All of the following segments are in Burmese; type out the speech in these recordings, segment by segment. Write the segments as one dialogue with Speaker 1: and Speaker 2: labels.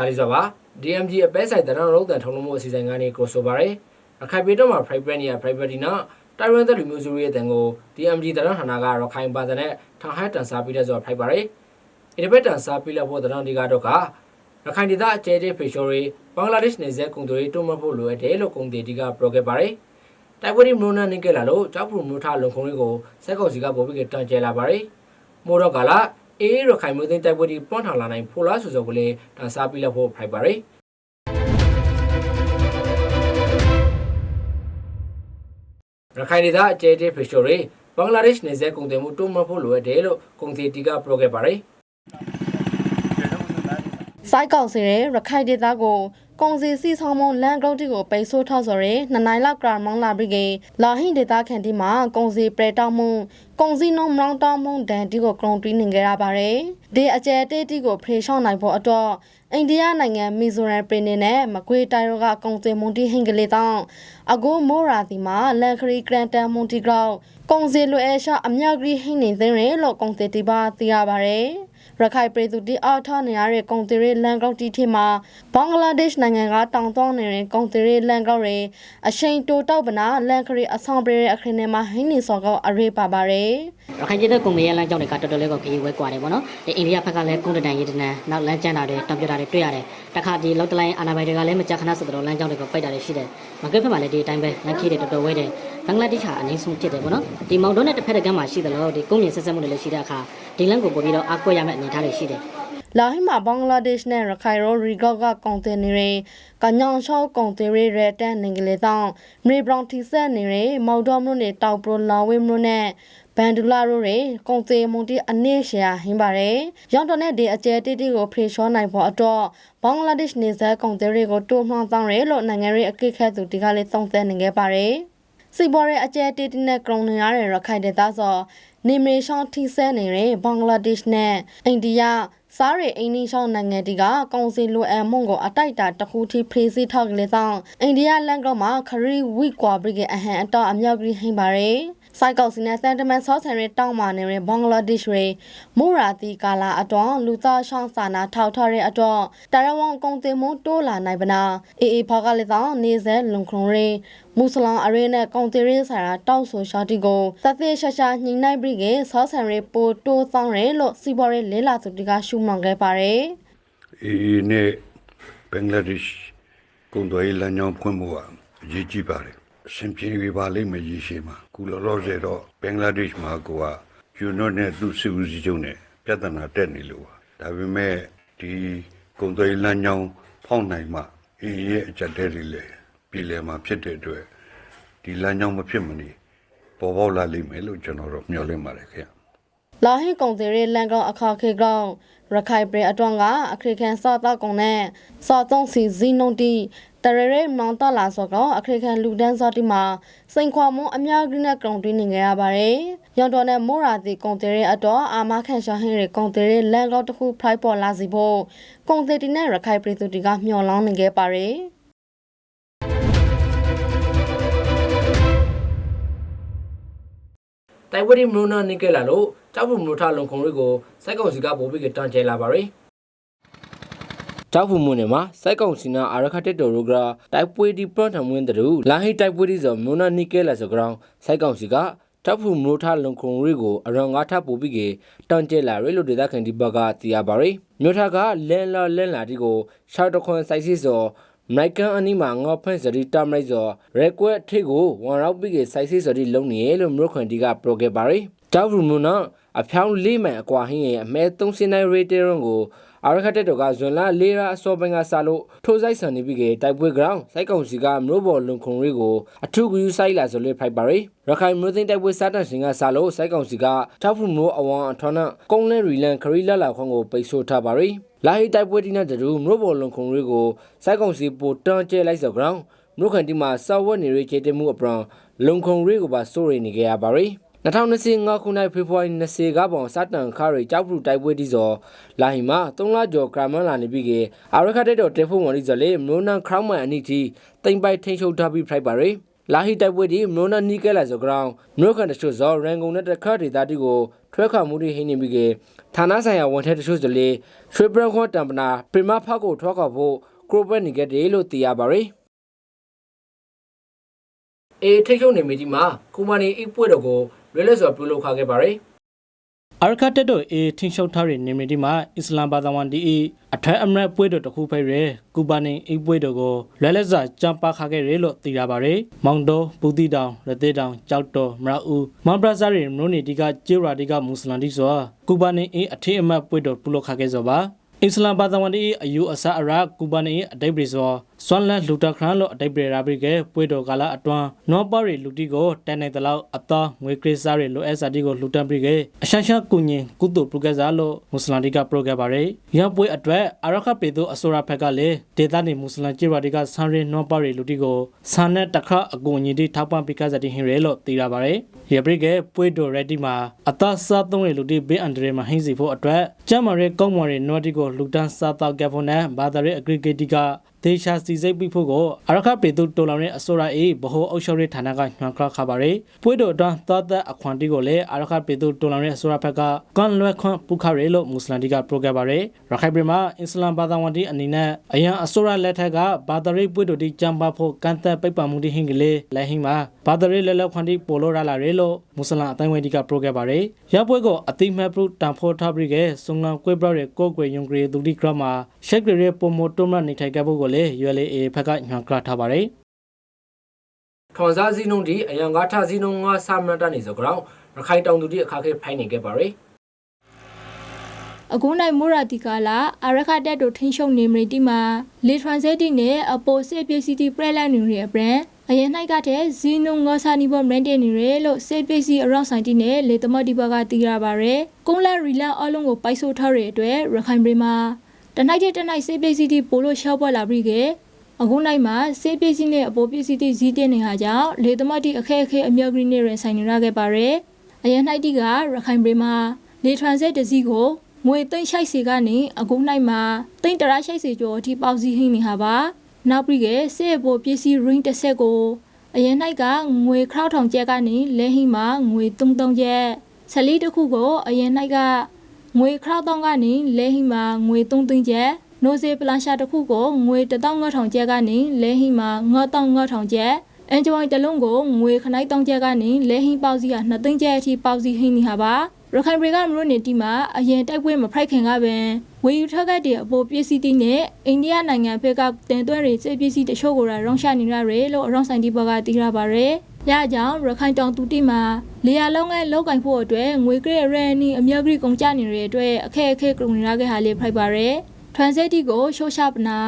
Speaker 1: ဒါလေးဆိုပါ DMG အပဲဆိုင်တရံလုံးတန်ထုံလုံးမှုအစီအစဉ်ကနေကိုဆိုပါရယ်ရခိုင်ပြည်တော့မှာ private နေရ private ဒီနော်တိုင်ဝမ်သက်လူမျိုးစုရဲ့တန်ကို DMG တရံဌာနကရခိုင်ပါတဲ့နဲ့ထောင်ဟတ်တန်စားပြီးတဲ့ဆိုဖိုက်ပါရယ်ဒီဘက်တန်စားပြီးလက်ဖို့တရံဒီကတော့ကရခိုင်ဒေသအကျဲတဲ့ဖေရှိုရီဘင်္ဂလားဒေ့ရှ်နယ်စပ်ကုန်သွယ်ရေးတွန်းမဖို့လိုအပ်တယ်လို့ကုန်သည်ဒီကပြောခဲ့ပါရယ်တိုက်ပွဲဒီမလို့နာနေကြလာလို့ကြောက်ဖို့မြို့ထလုံခုံလေးကိုစက်ကောင်စီကပေါ်ပြီးတန်ကျဲလာပါရယ်မိုးတော့ကလာ အေးရခိုင်မျိုးသိန်းတိုက်ပွဲဒီပွန့်ထောင်လာနိုင်ဖိုလားဆိုဆိုကလေးတန်စားပြီးလက်ဖို့ဖိုက်ပါရယ်ရခိုင်ဒေသအကျဲတဲ့ဖေရှိုရီဘင်္ဂလားဒေ့ရှ်နယ်စပ်ကုန်သွယ်မှုတွန်းမဖို့လိုအပ်တယ်လို့ကုန်သည်ဒီကပြောခဲ့ပါရယ်
Speaker 2: စိုက်ကောက်စီရဲရခိုင်ဒေသကို ကုန်စည်စီဆောင်မုံလန်ဂရုတ်တီကိုပိတ်ဆို့ထောက်ဆိုရဲနှစ်နိုင်လောက်ကရာမောင်းလာပြီးကလာဟင်ဒေသခန်တီမှာကုန်စည်ပရတောင်းမှုကုန်စည်နှုံမောင်းတောင်းမှုဒန်တီကိုကရုံတွင်းနေကြရပါတယ်ဒီအကျဲတေးတီကိုဖေရှောင်းနိုင်ဖို့အတွက်အိန္ဒိယနိုင်ငံမီဇိုရမ်ပြည်နယ်နဲ့မကွေးတိုင်းတို့ကကုန်စည်မွန်တီဟင်္ဂလီတောင်းအခုမိုးရာတီမှာလန်ခရီဂရန်တန်မွန်တီဂရောက်ကုန်စည်လွယ်အရှာအမြောက်ကြီးဟင်းနေသိရလို့ကုန်စည်တီပါသိရပါတယ် ရခိုင်ပြည်သူတိအားထားနေရတဲ့ကုန်သွယ်ရေးလန်ကောက်တီထမှာဘင်္ဂလားဒေ့ရှ်နိုင်ငံကတောင်တောနေတဲ့ကုန်သွယ်ရေးလန်ကောက်တွေအရှိန်တိုတောက်ပနာလန်ခရီအဆောင်ပြေတဲ့အခရင်ထဲမှာဟင်းနေစော်ကောက်အရေးပါပါတယ်
Speaker 3: ရခိုင်ပြည်နယ်ကုန်မရလမ်းကြောင်းတွေကတော်တော်လေးကိုခရီးဝဲကွာတယ်ပေါ့နော်ဒီအိန္ဒိယဘက်ကလည်းကုန်တန်ရေးတနန်နောက်လမ်းကျန်းတာတွေတံပြတာတွေတွေ့ရတယ်တခါဒီလောက်တလိုင်းအာနာဘိုင်တွေကလည်းမကြာခဏဆိုတော့လမ်းကြောင်းတွေကိုပိတ်တာတွေရှိတယ်မကွေးဘက်မှာလည်းဒီအတိုင်းပဲလမ်းခီးတွေတော်တော်ဝဲတယ်ဘင်္ဂလားဒေ့ရှ်ဟာအနည်းဆုံးဖြစ်တယ်ပေါ့နော်ဒီမောင်တုံးနဲ့တစ်ဖက်တစ်ကမ်းမှာရှိတယ်လို့ဒီကုန်မြင့်ဆက်ဆက်မှုတွေလည်းရှိတဲ့အခါဒီလမ်းကိုပို့ပြီးတော့အားကိုးရမယ့်အနေအထားတွေရှိတယ်
Speaker 2: လာဟိမှာဘင်္ဂလားဒေ့ရှ်နဲ့ရခိုင်ရောရီကောက်ကကုန်တင်နေရင်ကညောင်ချောက်ကုန်တင်ရတဲ့တန်နေကလေးတောင်းမြေဘရောင်တီဆက်နေရင်မော်တော်မြို့နယ်တောက်ပရိုလာဝေးမြို့နဲ့ဘန်ဒူလာတို့တွေကုန်တင်မုန်တီအနည်းရှယ်ဟင်းပါတယ်ရောင်းတော်နဲ့ဒီအကျဲတိတိကိုဖေရှောနိုင်ဖို့အတွက်ဘင်္ဂလားဒေ့ရှ်နေဆက်ကုန်တင်တွေကိုတိုးမှောင်းတောင်းရဲလို့နိုင်ငံရေးအကိတ်ခတ်သူဒီကလေးသုံးသပ်နေခဲ့ပါတယ် စီပေါ်ရဲ့အကျဲတေးတီနဲ့ကရုံနေရတဲ့ရခိုင်ဒေသဆိုနေမေရှောင်းထိဆဲနေတဲ့ဘင်္ဂလားဒေ့ရှ်နဲ့အိန္ဒိယစားရအိန္ဒိရှောင်းနိုင်ငံတီကကောင်စီလိုအပ်မှုကိုအတိုက်တာတစ်ခုထိဖေးစီထောက်ကလေးဆောင်အိန္ဒိယလန်ကောမှာခရီဝီကွာဘရိကအဟန်အတော့အမြောက်ကြီးဟင်းပါရယ် စိုက်ကောက်စီနဲ့စန်တမန်ဆော့ဆန်ရဲတောင်းမာနေတဲ့ဘင်္ဂလားဒေ့ရှ်ရေမူရာတီကာလာအတော့လူသားရှောင်းစာနာထောက်ထားတဲ့အတော့တရဝံကုန်တင်မှုတိုးလာနိုင်ပနာအေးအေးဖောက်ကလေးဆောင်နေစဲလုံခုံရေမုစလန်အရေးနဲ့ကုန်တင်ရေးဆိုင်ရာတောက်ဆိုရှာတီကိုသသေးရှာရှာညှိနှိုင်းပြီးကဆော့ဆန်ရဲပိုတိုးဆောင်ရဲလို့စီပေါ်ရဲလဲလာသူတီကရှုမှန်ခဲ့ပါတယ်
Speaker 4: အေးနဲ့ဘင်္ဂလားဒေ့ရှ်ကုန်သွယ်ရေးလမ်းကြောင်းဖွင့်ဖို့ကအရေးကြီးပါတယ် အရှင်ပြေပြပါလိမ့်မယ်ရရှိမှာကုလောလောဆယ်တော့ဘင်္ဂလားဒေ့ရှ်မှာကိုကယူနိုနဲ့သူ့စီဦးစီးချုပ်နဲ့ပြဿနာတက်နေလို့ပါဒါပေမဲ့ဒီကုန်သွယ်ရေးလမ်းကြောင်းဖောက်နိုင်မှအေးရဲ့အကြက်တဲလေးလေပြည်လည်မှာဖြစ်တဲ့အတွက်ဒီလမ်းကြောင်းမဖြစ်မနေပေါ်ပေါက်လာလိမ့်မယ်လို့ကျွန်တော်တို့မျှော်လင့်ပါတယ်ခင်ဗျ
Speaker 2: လာဟင်ကုန်တဲ့လန်ကောင်အခါခေကောင်ရခိုင်ပြည်အတွန်းကအခရိကန်စောတော့ကုန်နဲ့စောသုံးစီဇီနုံတီ တရရဲမောင်တလာစောကအခရိကန်လူဒန်းစောတီမှာစိန်ခွာမုံအများကြီးနဲ့ကုန်တွင်းနေကြရပါတယ်။ရောင်တော်နဲ့မိုးရာတီကုန်တဲ့အတွက်အာမခန့်ရှာဟင်းတွေကုန်တဲ့လန်ကောင်တစ်ခုဖိုက်ပေါ်လာစီဖို့ကုန်တဲ့တီနဲ့ရခိုင်ပြည်သူတီကမျှော်လောင်းနေခဲ့ပါတယ်။
Speaker 1: တိုင်ဝရီမလို့နာနေကြလာလို့ကြောက်ဖို့မလို့ထလုံခုံတွေကိုစိုက်ကောင်စီကပို့ပြီးတန်ကျဲလာပါရယ် ကြောက်ဖို့မွန်းနေမှာစိုက်ကောင်စီနာအာရခတက်တော်ရိုဂရာတိုက်ပွဲဒီပရန်ထမွင်းတူလာဟိတိုက်ပွဲဒီဆိုမလို့နာနေကြလာဆိုကောင်စိုက်ကောင်စီကတောက်ဖို့မလို့ထလုံခုံတွေကိုအရောင်ငါထပို့ပြီးကတန်ကျဲလာရယ်လို့ဒေသခံဒီဘက်ကသိရပါရယ်မြို့ထကလဲလာလဲလာဒီကိုရှောက်တခွန်စိုက်စီဆိုမိုက်ကန်အနီမှာငေါဖန့်စရီတမ်လိုက်စောရက်ကွက်ထိတ်ကိုဝန်ရောက်ပြီးကစိုက်စစ်စရီလုံးနေလို့မြို့ခွန်တီကပရိုဂက်ပါရီတောက်ရူမူနာအဖြောင်းလေးမှန်အကွာဟင်းရဲ့အမဲ3စင်းနိုင်ရေတေရွန်ကို အာရခတက်တော်ကဇွန်လလေးရာအစောပိုင်းကစလို့ထိုးဆိုင်ဆန်နေပြီးကတိုက်ပွဲ ground စိုက်ကောင်စီကမြို့ပေါ်လုံခုံရီကိုအထုကူယူဆိုင်လာဆိုလေဖိုက်ပါရီရခိုင်မြို့သိမ်းတိုက်ပွဲစတင်စဉ်ကစလို့စိုက်ကောင်စီကထောက်ဖူမိုးအဝန်အထောနကုန်းလဲရီလန်ခရီလာလာခွန်ကိုပိတ်ဆို့ထားပါရီလာဟီတိုက်ပွဲဒီနဲ့တူမြို့ပေါ်လုံခုံရီကိုစိုက်ကောင်စီပိုတန်းကျဲလိုက်စော ground မြို့ခံတီမှာစောက်ဝက်နေရချေတမှုအပရန်လုံခုံရီကိုပါစိုးရိမ်နေကြရပါရီ 2025ခုနှစ်ဖေဖော်ဝါရီ20ကပုံစတန်ခါရီကြောက်ဖူတိုက်ပွဲဒီစောလာဟီမှာ3လကျော်ကရမန်လာနေပြီးကအာရခတက်တော်တေဖို့ဝန်ဒီဇလေမိုနန်ခရောင်းမန်အနိတီတိမ်ပိုက်ထိန်ချုပ်ထားပြီးဖိုက်ပါရီလာဟီတိုက်ပွဲဒီမနိုနာနီကဲလာဇော်ဂရောင်းမြို့ကန်တချို့ဇော်ရန်ကုန်နဲ့တခါဒေတာတီကိုထွဲခါမှုတွေဟင်းနေပြီးကဌာနဆိုင်ရာဝန်ထမ်းတချို့စလေရွှေပရခွန်တမ်ပနာပရမဖောက်ကိုထွဲခါဖို့ကရိုဘတ်နီကတဲ့လို့သိရပါရယ်အေထိတ်ချုံနေမီဒီမှာကူမနီအိပွဲတော်ကို လွဲလွဲစွာပြုလုပ်ခခဲ့ပါရယ်
Speaker 5: အာရခတ်တက်တို့အေထင်းရှုပ်ထားတဲ့နေမီဒီမှာအစ္စလာမ်ဘာသာဝင်ဒီအအထက်အမရပွဲတော်တစ်ခုဖိတ်ရဲကူပါနေအိပွဲတော်ကိုလွဲလက်စွာကြံပါခခဲ့ရဲလို့သိရပါတယ်။မောင်တော်ပူတီတောင်ရသေးတောင်ကြောက်တော်မရဦးမောင်ဘရာဇာရီမနိုနီဒီကကျေရာဒီကမွတ်စလန်ဒီဆိုကူပါနေအေအထက်အမတ်ပွဲတော်ပြုလုပ်ခခဲ့စောပါအစ္စလာမ်ဘာသာဝင်ဒီအယူအဆအရာကူပါနေအတိတ်ပြည် ဆိုဆွမ်လန်လူတာခရန်လို့အတိတ်ပြည်ရာဘိကပွဲတော်ကလာအတွန်းနောပါရီလူတီကိုတန်နိုင်တလောက်အသားငွေခရစ်စားရီလိုအက်စာတီကိုလူတန်ပြီးကအရှန်ရှာကုညင်ကုတုပရိုကစားလို့မွတ်စလန်ဒီကပရိုကပါရီရန်ပွဲအတွက်အရခပေသူအစိုးရဖက်ကလည်းဒေသနေမွတ်စလန်ကျေရာဒီကဆန်ရီနောပါရီလူတီကိုဆန်နဲ့တခါအကူအညီတီထောက်ပံ့ပြီးကစားတီဟင်ရဲလို့သိရပါတယ်ရဘိကပွဲတော်ရက်ဒီမှာအသားစားသုံးရီလူတီဘေးအန်ဒရီမှာဟင်းစီဖို့အတွက်ကျမ်းမာရဲကောင်းမွန်ရဲနော်တီကိုလူတန်စားတော့ကက်ဖို့နဲ့ဘာသာရဲအဂရီဂေတီက ဒေရှာစီစိတ်ပြီးဖို့ကိုအရခပေသူတိုလောင်ရဲ့အစိုးရအေးဗဟိုအုပ်ချုပ်ရေးဌာနကညွှန်ခခပါရယ်ပွေးတော်အတွန်းသောသက်အခွန်တီကိုလည်းအရခပေသူတိုလောင်ရဲ့အစိုးရဘက်ကကန်လွဲခွန်ပုခရဲလို့မွတ်စလန်တီကပရိုဂရမ်ပါရယ်ရခိုင်ပြည်မှာအစ္စလာမ်ဘာသာဝင်တီအနေနဲ့အရန်အစိုးရလက်ထက်ကဘာသာရေးပွေးတော်တီကြံပါဖို့ကန်သက်ပိတ်ပံမှုတီဟင်ကလေးလက်ဟင်းမှာဘာသာရေးလက်လက်ခွန်တီပိုလို့ရလာရဲလို့မွတ်စလန်အတိုင်းဝိုင်းတီကပရိုဂရမ်ပါရယ်ရပွဲကိုအတိမတ်ပရုတန်ဖို့ထားပြီးကဆုံလန်ကွေဘရရဲ့ကိုကွေယုံကရီဒူတီကရမှာရှက်ဂရီပိုမိုတိုမနေထိုင်ခဲ့ဖို့ကိုလည်း ULA ဖက်ကညွှန်ကြားထားပါတယ်
Speaker 1: ထွန်စားစည်းနှုန်းဒီအယံကားထစည်းနှုန်းငါစာမနတနေစောကြောင်းရခိုင်တောင်သူတိအခါခဲဖိုင်းနေခဲ့ပါရယ်
Speaker 6: အခုနိုင်မိုရာတီကာလာအရခတက်တို့ထင်းရှုံနေမရီတီမှာလေထရန်ဆဲတီနဲ့အပိုစေပစ္စည်းတီပရက်လက်နေရပရန်အရင်၌ကတဲ့ဇီနုံငေါဆာနီဘောမရန်တင်နေရလို့စေပစ္စည်းအရောက်ဆိုင်တီနဲ့လေသမတ်ဒီဘကတီးရပါရယ်ကုန်းလက်ရီလန်အလုံးကိုပိုက်ဆို့ထားရတဲ့အတွက်ရခိုင်ပြည်မှာ တနိုင်တဲ့တနိုင်စေပစ္စည်းတီပိုလို့ရှောက်ပွက်လာပြီးကအခုနိုင်မှာစေပစ္စည်းနဲ့အပိုပစ္စည်းတီဇီးတင်နေတာကြောင့်လေသမတ်တီအခက်အခဲအမြောက်ကြီးနဲ့ရဆိုင်နေရခဲ့ပါရယ်အရင်၌တီကရခိုင်ပြည်မှာလေထရန်ဆဲတစည်းကိုငွေသိန်းရှိုက်စီကနေအခုနိုင်မှာသိန်းတရာရှိုက်စီကျော်အထိပေါစီဟင်းနေဟာပါနောက်ပြီးကစေဘောပစ္စည်း ring တစ်ဆက်ကိုအရင်၌ကငွေခောက်ထောင်ကျက်ကနေလဲဟင်းမှာငွေ33ကျက်ဆက်လီတစ်ခုကိုအရင်၌က ငွေခောက်တောင်းကနေလဲဟင်းမှာငွေ3သိန်းကျက်နိုဇေပလန်ရှာတစ်ခုကိုငွေ15000ကျက်ကနေလဲဟင်းမှာ9500ကျက်အန်ဂျွိုင်းတစ်လုံးကိုငွေခနိုင်တောင်းကျက်ကနေလဲဟင်းပေါစီက2သိန်းကျက်အထိပေါစီဟင်းနေဟာပါရခိုင်ပြည်ကမလို့နေတီမှာအရင်တိုက်ပွဲမဖိုက်ခင်ကပင်ဝေယူထက်ကတဲ့အပေါ်ပစ္စည်းတီနဲ့အိန္ဒိယနိုင်ငံဘက်ကတင်သွင်းရေးစစ်ပစ္စည်းတချို့ကိုရောင်းချနေရတယ်လို့အရောင်းဆိုင်ဒီဘက်ကသိရပါရယ်။ ရကြောင်ရခိုင်တောင်တူတီမှာလေယာလုံးငယ်လောက်ကင်ဖို့အတွက်ငွေကရရဲနီအမြောက်ကြီးကုန်ကြနေတဲ့အတွက်အခက်အခဲကြုံနေရခဲ့ဟာလေးဖိုက်ပါရယ်။ထွန်စက်တီကိုရှိုးချပနာ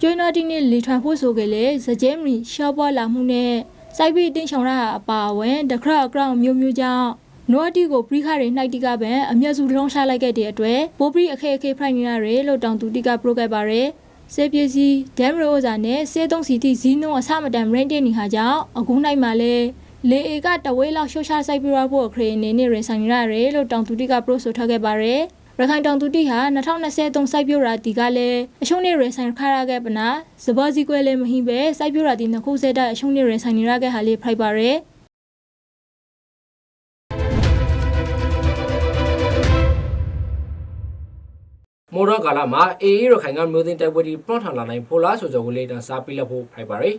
Speaker 6: ကျွေးနော်တီနဲ့လီထွန်ဖို့ဆိုကြလေစကြဲမီရှော့ပေါ်လာမှုနဲ့စိုက်ပြီးတင်းချောင်ရအပါအဝင်တခရအကောင့်မျိုးမျိုးကြောင့်နိုအတီကိုပရိခါတွေနှိုက်တီကပန်အမျက်စုလုံးရှာလိုက်ခဲ့တဲ့အတွက်ပိုးပရိအခက်အခဲဖိုင်နေရတယ်လို့တောင်သူတီကပရိုခဲ့ပါရယ် စေပစ္စည်းဒမ်ရိုဇာနဲ့စေသုံးစီတီဇီနုံအဆမတန်ရန်တင်နေဟာကြောင့်အခုနိုင်မှာလဲလေအေကတဝဲလောက်ရှော့ချဆိုင်ပြရဖို့အခရေအနေနဲ့ရင်ဆိုင်ရရတယ်လို့တောင်သူတီကပရိုဆိုထားခဲ့ပါရယ်ရခိုင်တောင်သူတီဟာ2023စိုက်ပြရာတီကလည်းအရှုံးနဲ့ရင်ဆိုင်ခါရခဲ့ပနာစဘောစီကွဲလည်းမဟိပဲစိုက်ပြရာတီနှစ်ခုစက်တဲ့အရှုံးနဲ့ရင်ဆိုင်နေရခဲ့ဟာလေးဖိုက်ပါရ
Speaker 1: မော်ဒကာလာမှာအေအေရခိုင်ကမျိုးသိန်းတိုက်ပွဲဒီပရော့ထန်လာနိုင်ဖိုလားဆိုကြောကိုလေတန်စားပြီးလက်ဖို့ဖိုက်ပါရယ်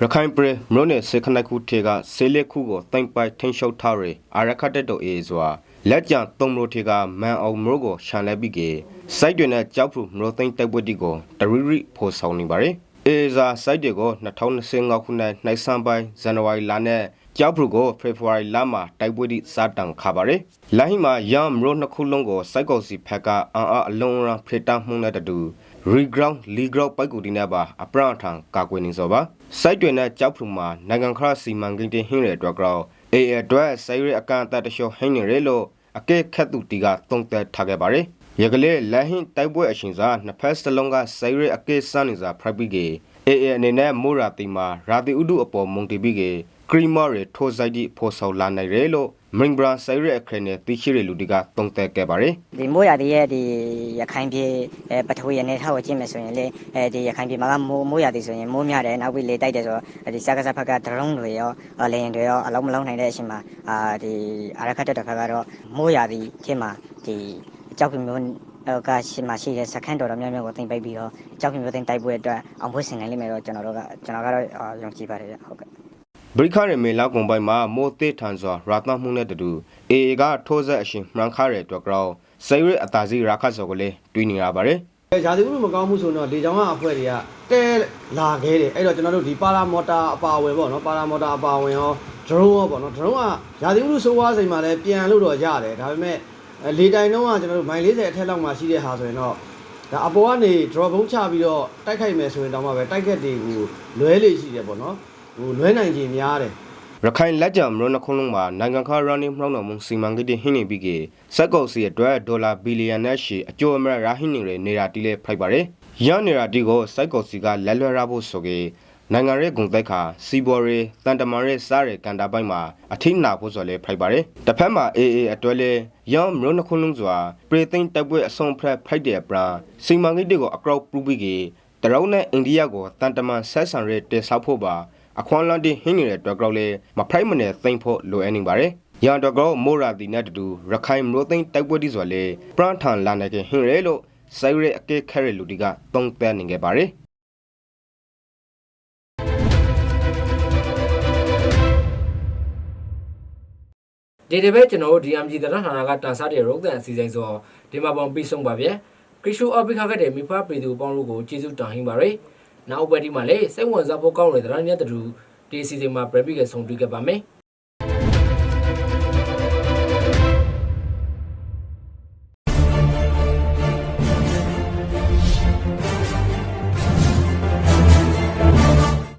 Speaker 7: ရခိုင်ပြည်မြို့နယ်စေခနခုထေကဆေးလက်ခုကိုတိုင်ပိုက်ထင်းရှုပ်ထားရအာရခတ်တက်တော်အေးစွာလက်ကြံသုံးမျိုးထေကမန်အောင်မျိုးကိုရှန်လဲပြီးကေစိုက်တွင်နဲ့ကြောက်ဖူမျိုးသိန်းတိုက်ပွဲတီကိုတရီရီဖိုးဆောင်နေပါရယ်အေဇာစိုက်တွေကို2025ခုနှစ်နိုင်ဆန်ပိုင်းဇန်နဝါရီလနဲ့ ကြောက်ဖူကိုဖေဖော်ဝါရီလမှာတိုက်ပွဲတီစတင်ခါပါရယ်လိုင်းမှာရမ်မျိုးနှစ်ခုလုံးကိုစိုက်ကောက်စီဖက်ကအန်အားအလုံးရန်ဖေတာမှုနဲ့တူ reground leground ပိုက်ကူတီနဲ့ပါအပရထံကာကွယ်နေစောပါစိုက်တွေနဲ့ကြောက်ဖူမှာနိုင်ငံခရစီမံကိန်းတင်ဟင်းတဲ့အတွက်ကြောင့်အေအအတွက်စိုက်ရအကန်အတတလျှော်ဟင်းနေရလို့အကဲခတ်သူတီကတုံးသက်ထားခဲ့ပါတယ်ရကလေးလက်ဟင်းတိုက်ပွဲအရှင်စားနှစ်ဖက်စလုံးကစိုက်ရအကဲစမ်းနေစားဖရိုက်ပြီးကေအေအအနေနဲ့မိုးရာတီမှာရာတီဥဒုအပေါ်မုန်တီပြီးကေ ကရီမာရီထိုဇိုက်ဒီဖော်ဆော်လာနိုင်တယ်လို့မင်္ဂလာဆိုင်ရအခရနဲ့တိရှိရလူတွေကတုံးသက်ခဲ့ပါတယ်
Speaker 8: ဒီမိုးရတဲ့ရဲ့ဒီရခိုင်ပြည်အဲပထဝီအနေထားကိုကြည့်မယ်ဆိုရင်လေအဲဒီရခိုင်ပြည်မှာကမိုးမိုးရသည်ဆိုရင်မိုးများတယ်နောက်ပြီးလေတိုက်တယ်ဆိုတော့ဒီစကားစဖက်ကဒရုန်းတွေရောလေရင်တွေရောအလုံးမလုံးနိုင်တဲ့အချိန်မှာအာဒီအာရခတ်တဲ့တစ်ခါကတော့မိုးရသည်ဖြစ်မှာဒီကြောက်ပြမျိုးကရှိမှရှိတဲ့စခန်းတော်တော်များများကိုတင်ပိတ်ပြီးတော့ကြောက်ပြမျိုးတင်တိုက်ပွဲအတွက်အောင်ပွဲဆင်နိုင်လိမ့်မယ်တော့ကျွန်တော်တို့ကကျွန်တော်ကတော့ယုံကြည်ပါတယ်ဟုတ်ကဲ့
Speaker 7: ဗရိခရမေလောက်ကွန်ပိုင်မှာမိုးသေးထန်စွာရာသမှုနဲ့တူအေအေကထိုးဆက်အရှင်မှန်ခါရတဲ့အတွက်ကြောဆိုင်ရအတာစီရာခတ်စော်ကလေးတွင်းနေရပါတယ်
Speaker 9: ရာသီဥတုမကောင်းမှုဆိုတော့လေကြောင်းကအဖွဲ့တွေကတဲလာခဲ့တယ်အဲ့တော့ကျွန်တော်တို့ဒီပါရာမော်တာအပါအဝင်ပေါ့နော်ပါရာမော်တာအပါအဝင်ရောဒရုန်းရောပေါ့နော်ဒရုန်းကရာသီဥတုဆိုးဝါးစိန်မှာလည်းပြန်လို့တော့ရတယ်ဒါပေမဲ့အဲလေတိုင်တုံးကကျွန်တော်တို့မိုင်40အထက်လောက်မှာရှိတဲ့ဟာဆိုရင်တော့ဒါအပေါ်ကနေ drop ဘုံချပြီးတော့တိုက်ခိုက်မယ်ဆိုရင်တောင်မှပဲတိုက်ခက်တွေကိုလွဲလေရှိတယ်ပေါ့နော် ဟိုလွဲနိုင်ခြင်းများတယ်
Speaker 7: ရခိုင်လက်ကျမရနခုံးလုံးမှာနိုင်ငံခါရန်နီမှောင်းတော်မူစီမံကိန်းဟင်းနေပြီးကစက်ကုတ်စီအတွက်ဒေါ်လာဘီလီယံနဲ့ရှိအကျိုးအမရရာဟင်းနေရနေတာတီးလဲဖိုက်ပါတယ်။ရန်နေတာတီကိုစက်ကုတ်စီကလက်လွှဲရဖို့ဆိုကေနိုင်ငံရဲ့ဂုံတိုက်ခါစီဘော်ရီတန်တမာရဲ့စားရဲကန်တာပိုင်းမှာအထိနာဖို့ဆိုလဲဖိုက်ပါတယ်။တစ်ဖက်မှာအေအေအတွဲလဲရန်မရနခုံးလုံးစွာပရိသိန်းတိုက်ပွဲအဆုံးဖရက်ဖိုက်တဲ့ပရာစီမံကိန်းတွေကိုအကောက်ပူပြီးကေတရုတ်နဲ့အိန္ဒိယကိုတန်တမန်ဆက်ဆံရဲတေဆောက်ဖို့ပါ အခွန်လန်တီဟင်းနေတဲ့အတွက်ကြောင့်လေမဖိုက်မနဲ့သိမ့်ဖို့လိုအပ်နေပါတယ်။ရန်တော်ကောမိုရာတီနဲ့တူရခိုင်မျိုးသိန်းတိုက်ပွဲတီဆိုလေပရန်ထန်လာနေကဟင်းရဲလို့ဆိုင်ရဲအကဲခဲရလူတီကတုံးသက်နေခဲ့ပါတယ်။
Speaker 1: ဒီတစ်ပတ်ကျွန်တော်တို့ DMG သရဌာနကတန်စားတဲ့ရုပ်သံအစီအစဉ်ဆိုဒီမှာပုံပြီးဆုံးပါဗျ။ခရစ်ရှူအော်ပိခါကတဲ့မိဖပြည်သူပေါင်းတို့ကိုကျေးဇူးတင်ဟင်းပါရယ်။ နောက်ပတ်ဒီမှာလည်းစိတ်ဝင်စားဖို့ကောင်းတဲ့သရညက်တူဒီအစီအစဉ်မှာပြပြကဆုံးတွေ့ခဲ့ပါမယ်။